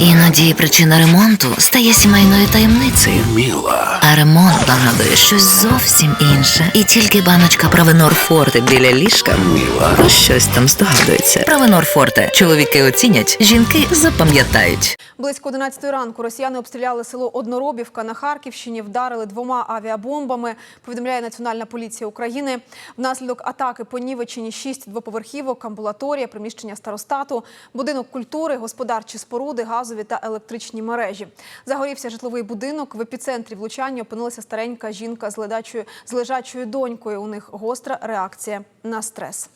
Іноді причина ремонту стає сімейною таємницею. Міла. А ремонт нагадує щось зовсім інше. І тільки баночка Правенор Форте біля ліжка Міла. про щось там здогадується. Правенор Форте. Чоловіки оцінять, жінки запам'ятають. Близько 11 ранку росіяни обстріляли село Одноробівка на Харківщині, вдарили двома авіабомбами. Повідомляє Національна поліція України. Внаслідок атаки понівечені шість двоповерхівок, амбулаторія, приміщення старостату, будинок культури, господарчі споруди, газові та електричні мережі. Загорівся житловий будинок. В епіцентрі влучання опинилася старенька жінка з ледачою з лежачою донькою. У них гостра реакція на стрес.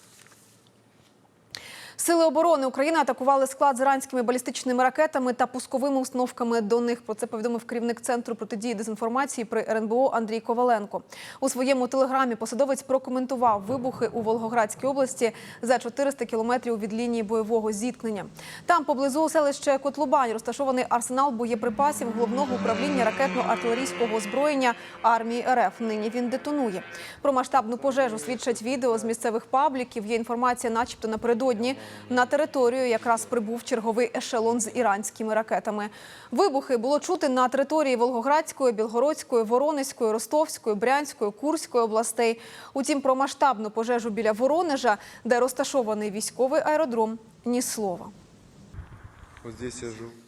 Сили оборони України атакували склад з іранськими балістичними ракетами та пусковими установками до них. Про це повідомив керівник центру протидії дезінформації при РНБО Андрій Коваленко. У своєму телеграмі посадовець прокоментував вибухи у Волгоградській області за 400 кілометрів від лінії бойового зіткнення. Там поблизу селище Котлубань розташований арсенал боєприпасів головного управління ракетно-артилерійського озброєння армії РФ. Нині він детонує. Про масштабну пожежу свідчать відео з місцевих пабліків. Є інформація, начебто напередодні на територію якраз прибув черговий ешелон з іранськими ракетами. Вибухи було чути на території Волгоградської, Білгородської, Воронезької, Ростовської, Брянської, Курської областей. Утім, про масштабну пожежу біля Воронежа, де розташований військовий аеродром, ні слова. Ось тут я жил.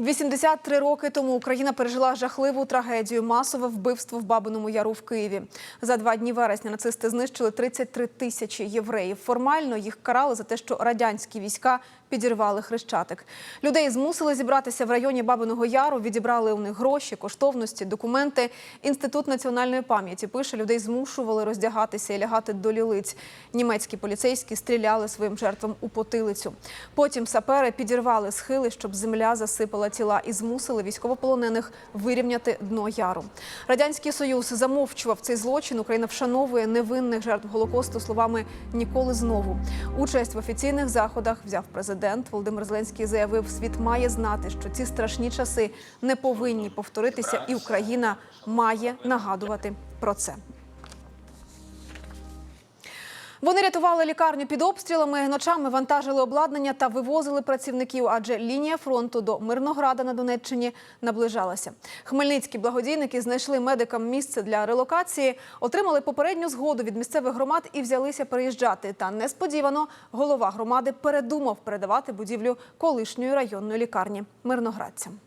83 роки тому Україна пережила жахливу трагедію масове вбивство в Бабиному Яру в Києві. За два дні вересня нацисти знищили 33 тисячі євреїв. Формально їх карали за те, що радянські війська підірвали хрещатик. Людей змусили зібратися в районі Бабиного Яру, відібрали у них гроші, коштовності, документи. Інститут національної пам'яті пише, людей змушували роздягатися і лягати до лілиць. Німецькі поліцейські стріляли своїм жертвам у потилицю. Потім сапери підірвали схили, щоб земля засипала тіла і змусили військовополонених вирівняти дно яру. Радянський Союз замовчував цей злочин. Україна вшановує невинних жертв голокосту словами ніколи знову. Участь в офіційних заходах взяв президент Володимир Зеленський. Заявив, світ має знати, що ці страшні часи не повинні повторитися, і Україна має нагадувати про це. Вони рятували лікарню під обстрілами, ночами вантажили обладнання та вивозили працівників, адже лінія фронту до Мирнограда на Донеччині наближалася. Хмельницькі благодійники знайшли медикам місце для релокації, отримали попередню згоду від місцевих громад і взялися переїжджати. Та несподівано голова громади передумав передавати будівлю колишньої районної лікарні мирноградцям.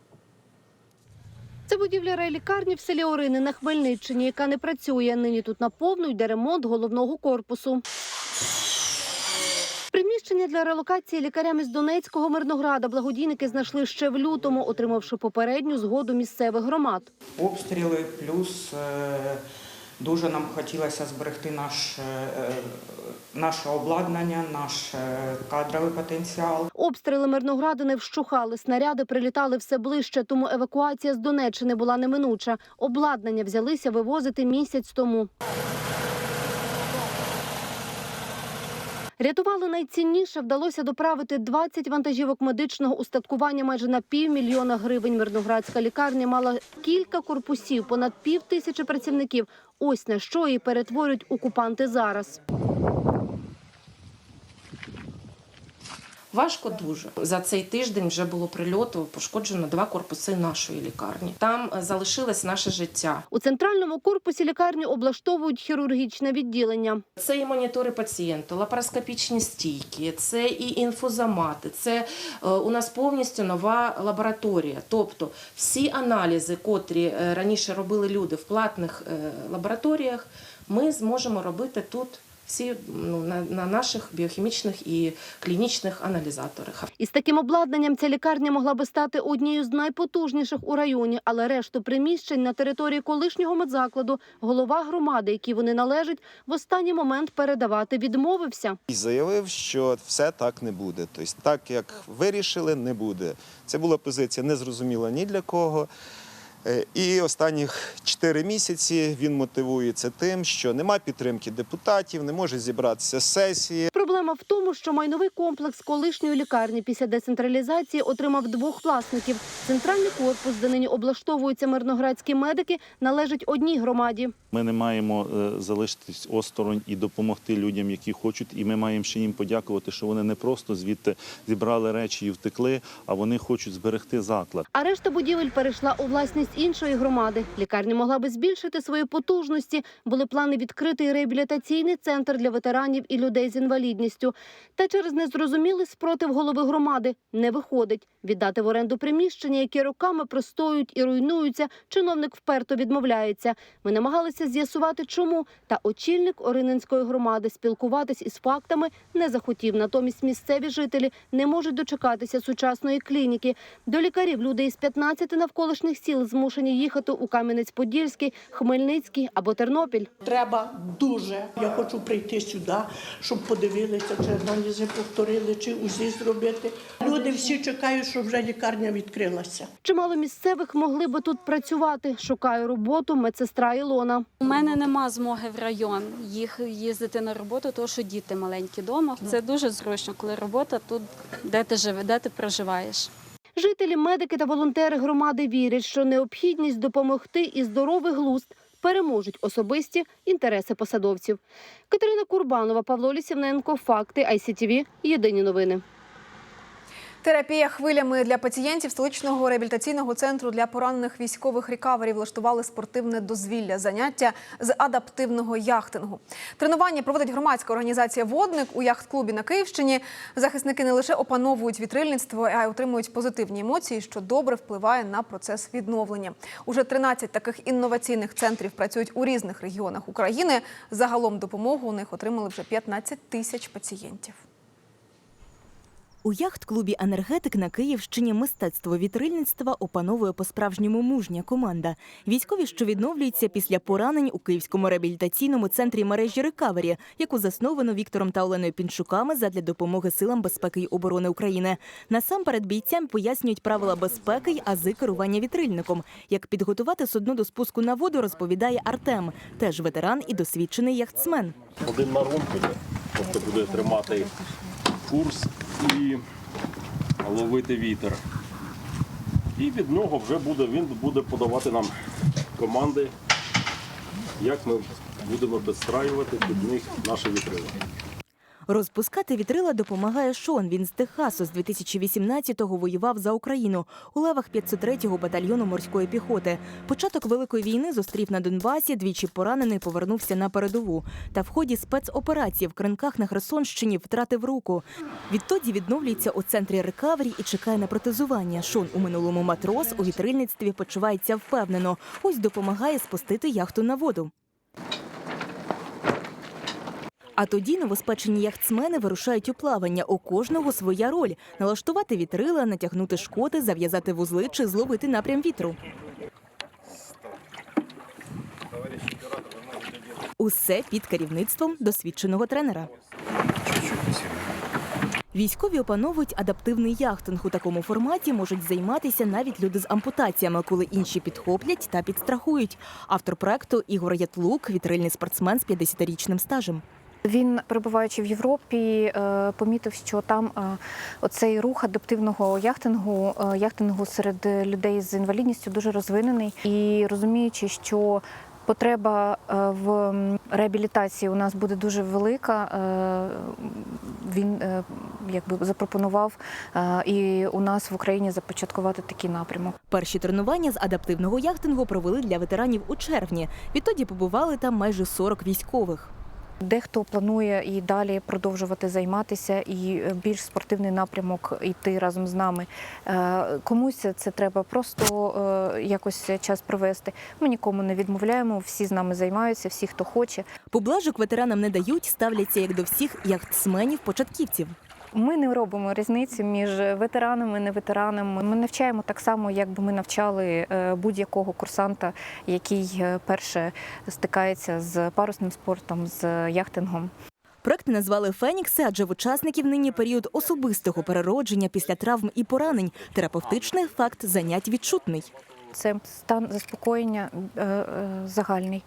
Це будівля райлікарні в селі Орини на Хмельниччині, яка не працює. Нині тут наповну йде ремонт головного корпусу. Приміщення для релокації лікарям із Донецького Мирнограда благодійники знайшли ще в лютому, отримавши попередню згоду місцевих громад. обстріли, плюс е, дуже нам хотілося зберегти наш, е, наше обладнання, наш е, кадровий потенціал. Обстріли Мирноградини вщухали, снаряди прилітали все ближче, тому евакуація з Донеччини була неминуча. Обладнання взялися вивозити місяць тому. Рятували найцінніше, вдалося доправити 20 вантажівок медичного устаткування майже на півмільйона гривень. Мирноградська лікарня мала кілька корпусів, понад пів тисячі працівників. Ось на що її перетворюють окупанти зараз. Важко дуже за цей тиждень вже було прильоту. Пошкоджено два корпуси нашої лікарні. Там е, залишилось наше життя. У центральному корпусі лікарні облаштовують хірургічне відділення. Це і монітори пацієнту, лапароскопічні стійки, це і інфузомати. Це е, у нас повністю нова лабораторія. Тобто всі аналізи, котрі е, раніше робили люди в платних лабораторіях, ми зможемо робити тут. Всі ну, на, на наших біохімічних і клінічних аналізаторах. Із таким обладнанням ця лікарня могла би стати однією з найпотужніших у районі, але решту приміщень на території колишнього медзакладу голова громади, якій вони належать, в останній момент передавати відмовився. І заявив, що все так не буде. Тобто, так як вирішили, не буде. Це була позиція незрозуміла ні для кого. Е, І останніх 4 місяці він мотивується тим, що нема підтримки депутатів, не може зібратися сесії. Проблема в тому, що майновий комплекс колишньої лікарні після децентралізації отримав двох власників. Центральний корпус, де нині облаштовуються мирноградські медики, належить одній громаді. Ми не маємо е, залишитись осторонь і допомогти людям, які хочуть. І ми маємо ще їм подякувати, що вони не просто звідти зібрали речі і втекли, а вони хочуть зберегти заклад. А решта будівель перейшла у власність іншої громади. Лікарня могла би збільшити свої потужності. Були плани відкрити реабілітаційний центр для ветеранів і людей з інвалідністю. Та через незрозумілий спротив голови громади не виходить. Віддати в оренду приміщення, які роками простоюють і руйнуються, чиновник вперто відмовляється. Ми намагалися з'ясувати, чому. Та очільник Орининської громади спілкуватись із фактами не захотів. Натомість місцеві жителі не можуть дочекатися сучасної клініки. До лікарів люди із 15 навколишніх сіл змушені їхати у Кам'янець-Подільський, Хмельницький або Тернопіль. Треба дуже. Я хочу прийти сюди, щоб подивилися, чи аналізи повторили, чи УЗІ зробити. Люди всі чекають, щоб вже лікарня відкрилася. Чимало місцевих могли би тут працювати. Шукає роботу медсестра Ілона. У мене нема змоги в район їх їздити на роботу, тому що діти маленькі вдома. Це дуже зручно, коли робота тут, де ти живе, де ти проживаєш. Жителі, медики та волонтери громади вірять, що необхідність допомогти і здоровий глузд переможуть особисті інтереси посадовців. Катерина Курбанова, Павло Лісівненко, Факти, ICTV, Єдині новини. Терапія хвилями для пацієнтів столичного реабілітаційного центру для поранених військових рікавері влаштували спортивне дозвілля заняття з адаптивного яхтингу. Тренування проводить громадська організація Водник у яхт-клубі на Київщині. Захисники не лише опановують вітрильництво, а й отримують позитивні емоції, що добре впливає на процес відновлення. Уже 13 таких інноваційних центрів працюють у різних регіонах України. Загалом допомогу у них отримали вже 15 тисяч пацієнтів. У яхт-клубі енергетик на Київщині мистецтво вітрильництва опановує по-справжньому мужня команда. Військові, що відновлюються після поранень у Київському реабілітаційному центрі мережі Рекавері, яку засновано Віктором та Оленою Пінчуками задля допомоги силам безпеки й оборони України. Насамперед бійцям пояснюють правила безпеки й ази керування вітрильником. Як підготувати судно до спуску на воду, розповідає Артем, теж ветеран і досвідчений яхтсмен. один на румпелі, тобто буде тримати курс і ловити вітер. І від нього вже буде, він буде подавати нам команди, як ми будемо підстраювати під них наші вітрила. Розпускати вітрила допомагає Шон. Він з Техасу з 2018-го воював за Україну у лавах 503-го батальйону морської піхоти. Початок великої війни зустрів на Донбасі. Двічі поранений повернувся на передову. Та в ході спецоперації в кринках на Херсонщині втратив руку. Відтоді відновлюється у центрі рекавері і чекає на протезування. Шон у минулому матрос у вітрильництві почувається впевнено. Ось допомагає спустити яхту на воду. А тоді новоспечені яхтсмени вирушають у плавання. У кожного своя роль: налаштувати вітрила, натягнути шкоти, зав'язати вузли чи зловити напрям вітру. Усе під керівництвом досвідченого тренера. Військові опановують адаптивний яхтинг. У такому форматі можуть займатися навіть люди з ампутаціями, коли інші підхоплять та підстрахують. Автор проекту Ігор Ятлук, вітрильний спортсмен з 50-річним стажем. Він, перебуваючи в Європі, е, помітив, що там е, оцей рух адаптивного яхтингу, е, яхтингу серед людей з інвалідністю дуже розвинений. І розуміючи, що потреба в реабілітації у нас буде дуже велика, він якби запропонував і у нас в Україні започаткувати такий напрямок. Перші тренування з адаптивного яхтингу провели для ветеранів у червні. Відтоді побували там майже 40 військових. Дехто планує і далі продовжувати займатися, і е, більш спортивний напрямок йти разом з нами. Е, Комусь це треба просто е, якось час провести. Ми нікому не відмовляємо, всі з нами займаються, всі, хто хоче. Поблажок ветеранам не дають, ставляться як до всіх яхтсменів-початківців. Ми не робимо різниці між ветеранами і неветеранами. Ми навчаємо так само, як би ми навчали е, будь-якого курсанта, який е, перше стикається з парусним спортом, з яхтингом. Проект назвали Фенікси, адже в учасників нині період особистого переродження після травм і поранень. Терапевтичний ефект занять відчутний. це стан заспокоєння е, загальний.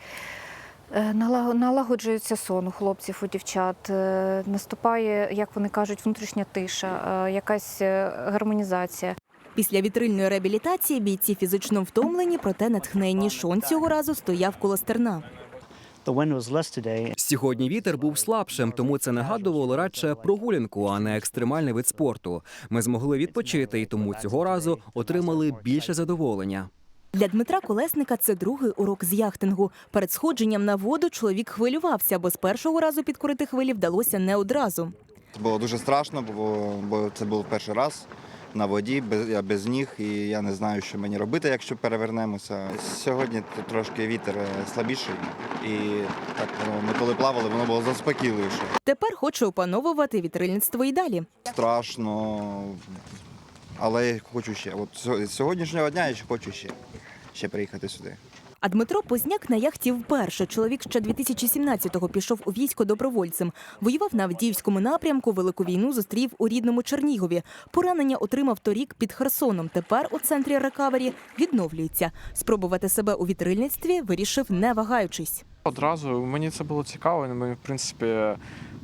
Е, Налагоджується сон у хлопців, у дівчат, е, наступає, як вони кажуть, внутрішня тиша, е, якась гармонізація. Після вітрильної реабілітації бійці фізично втомлені, проте натхненні. Шон цього разу стояв коло стерна. Сьогодні вітер був слабшим, тому це нагадувало радше прогулянку, а не екстремальний вид спорту. Ми змогли відпочити, і тому цього разу отримали більше задоволення. Для Дмитра Колесника це другий урок з яхтингу. Перед сходженням на воду чоловік хвилювався, бо з першого разу підкорити хвилі вдалося не одразу. Це було дуже страшно, бо, бо це був перший раз на воді, без, я без ніг, і я не знаю, що мені робити, якщо перевернемося. Сьогодні трошки вітер е, слабіший, і так воно, ми коли плавали, воно було заспокійливіше. Тепер хоче опановувати вітрильництво і далі. Страшно, але я хочу ще. От з сьогоднішнього дня я ще хочу ще, ще приїхати сюди. А Дмитро Позняк на яхті вперше. Чоловік ще 2017-го пішов у військо добровольцем. Воював на Авдіївському напрямку. Велику війну зустрів у рідному Чернігові. Поранення отримав торік під Херсоном. Тепер у центрі рекавері відновлюється. Спробувати себе у вітрильництві вирішив, не вагаючись. Одразу мені це було цікаво. Мені, в принципі,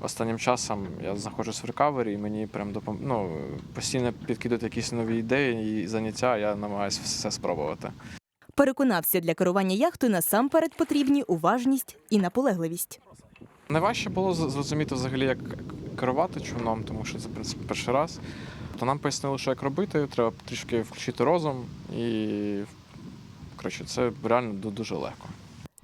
останнім часом я знаходжусь в рекавері, і мені прям допом... ну, постійно підкидати якісь нові ідеї і заняття. Я намагаюся все спробувати. Переконався, для керування яхтою насамперед потрібні уважність і наполегливість. Найважче було зрозуміти взагалі, як керувати човном, тому що це в принципі перший раз. То нам пояснили, що як робити, треба трішки включити розум, і коротше, це реально ду- дуже легко.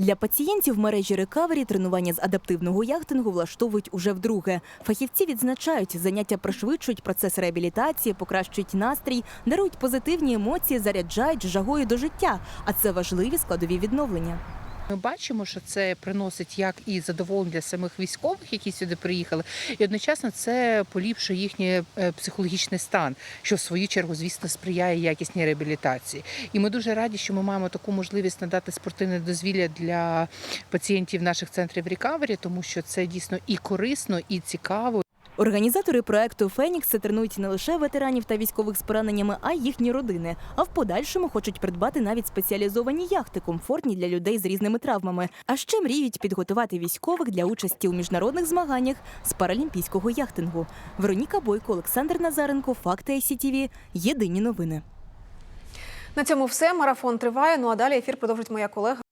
Для пацієнтів мережі рекавері тренування з адаптивного яхтингу влаштовують уже вдруге. Фахівці відзначають, заняття пришвидшують процес реабілітації, покращують настрій, дарують позитивні емоції, заряджають жагою до життя. А це важливі складові відновлення. Ми бачимо, що це приносить як і задоволення для самих військових, які сюди приїхали, і одночасно це поліпшує їхній е, психологічний стан, що в свою чергу, звісно, сприяє якісній реабілітації. І ми дуже раді, що ми маємо таку можливість надати спортивне дозвілля для пацієнтів наших центрів рекавері, тому що це дійсно і корисно, і цікаво. Організатори проекту Фенікс тренують не лише ветеранів та військових з пораненнями, а й їхні родини. А в подальшому хочуть придбати навіть спеціалізовані яхти, комфортні для людей з різними травмами. А ще мріють підготувати військових для участі у міжнародних змаганнях з паралімпійського яхтингу. Вероніка Бойко, Олександр Назаренко, Факти ICTV. Єдині новини. На цьому все. Марафон триває. Ну а далі ефір продовжить моя колега.